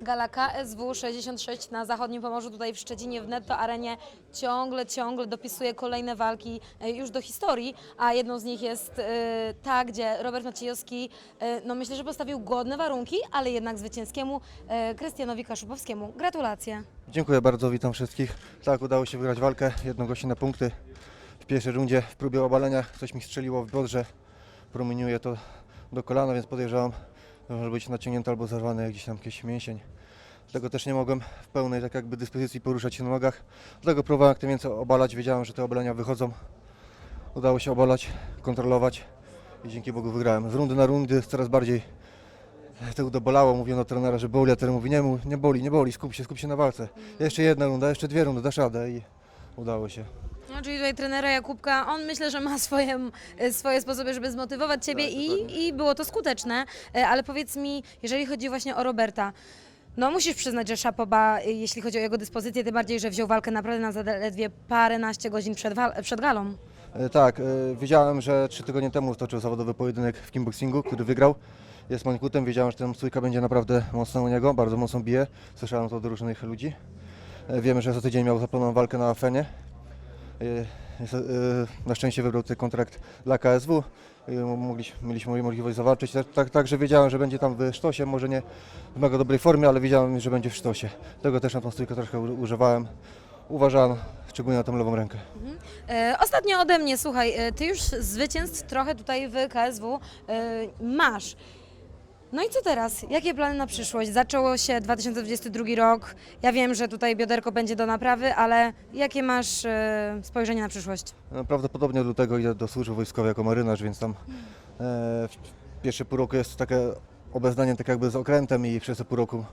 Gala KSW 66 na zachodnim Pomorzu, tutaj w Szczecinie, w Netto Arenie ciągle, ciągle dopisuje kolejne walki e, już do historii, a jedną z nich jest e, ta, gdzie Robert Maciejowski, e, no myślę, że postawił godne warunki, ale jednak zwycięskiemu Krystianowi Kaszubowskiemu. Gratulacje. Dziękuję bardzo, witam wszystkich. Tak, udało się wygrać walkę, jedno na punkty. W pierwszej rundzie w próbie obalenia coś mi strzeliło w biodrze, promieniuje to do kolana, więc podejrzewam, może być naciągnięty albo zerwany gdzieś tam jakiś mięsień. Dlatego też nie mogłem w pełnej tak jakby dyspozycji poruszać się na nogach. Dlatego próbowałem jak obalać, wiedziałem, że te obalenia wychodzą. Udało się obalać, kontrolować i dzięki Bogu wygrałem. Z rundy na rundy coraz bardziej tego dobolało, mówię do trenera, że boli, a trener mówi, nie, nie boli, nie boli, skup się, skup się na walce. Jeszcze jedna runda, jeszcze dwie rundy, dasz radę i udało się. No, czyli tutaj trenera Jakubka, on myślę, że ma swoje, e, swoje sposoby, żeby zmotywować Ciebie Tak, i, dokładnie. i było to skuteczne, E, ale powiedz mi, jeżeli chodzi właśnie o Roberta, no musisz przyznać, że Szapoba, e, jeśli chodzi o jego dyspozycję, tym bardziej, że wziął walkę naprawdę na zaledwie paręnaście godzin przed, wal- przed galą. E, Tak, e, wiedziałem, że trzy tygodnie temu toczył zawodowy pojedynek w kickboxingu, który wygrał. Jest mańkutem, wiedziałem, że ten stójka będzie naprawdę mocna u niego, bardzo mocno bije. Słyszałem to od różnych ludzi. E, Wiemy, że za tydzień miał zaplanowaną walkę na Afenie. E, jest, e, Na szczęście wybrał ten kontrakt dla KSW. Mogliśmy, mieliśmy możliwość zawalczyć. Tak, tak, także wiedziałem, że będzie tam w sztosie, może nie w mega dobrej formie, ale wiedziałem, że będzie w sztosie. Tego też na tą stójkę troszkę używałem. Uważałem, szczególnie na tą lewą rękę. E, ostatnio ode mnie, słuchaj, e, Ty już zwycięstw trochę tutaj w KSW e, masz. No i co teraz? Jakie plany na przyszłość? Zaczęło się 2022 rok. Ja wiem, że tutaj bioderko będzie do naprawy, ale jakie masz e, spojrzenie na przyszłość? No, Prawdopodobnie do tego idę do służby wojskowej jako marynarz, więc tam e, w pierwsze pół roku jest takie obeznanie tak jakby z okrętem i przez te pół roku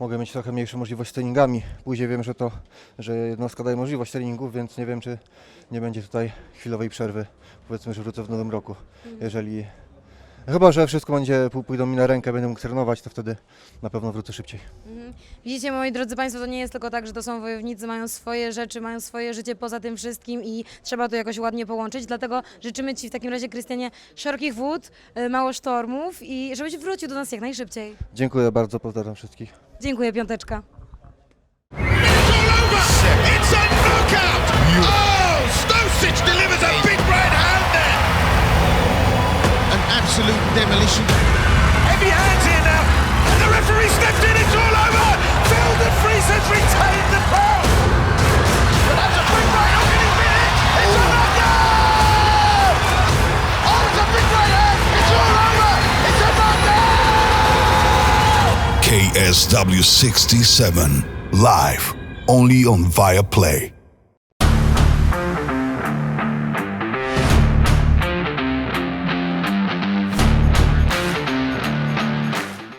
mogę mieć trochę mniejsze możliwości z treningami. Później wiem, że to, że jednostka daje możliwość treningów, więc nie wiem, czy nie będzie tutaj chwilowej przerwy. Powiedzmy, że wrócę w nowym roku. Jeżeli Chyba, że wszystko będzie, pó- pójdą mi na rękę, będę mógł trenować, to wtedy na pewno wrócę szybciej. Mhm. Widzicie, moi drodzy Państwo, to nie jest tylko tak, że to są wojownicy, mają swoje rzeczy, mają swoje życie poza tym wszystkim i trzeba to jakoś ładnie połączyć. Dlatego życzymy Ci w takim razie, Krystianie, szerokich wód, e, mało sztormów i żebyś wrócił do nas jak najszybciej. Dziękuję bardzo, pozdrawiam wszystkich. Dziękuję, piąteczka. It's a knockout! Oh, Stosic delivers a demolition. Heavy hands here now. And the referee stepped in. It's all over. Phil de Vries has retained the belt. But that's a big right hook and he's been hit. It's a knockout! Oh, it's a big right hand. It's all over. It's a knockout! KSW 67 live only on Viaplay.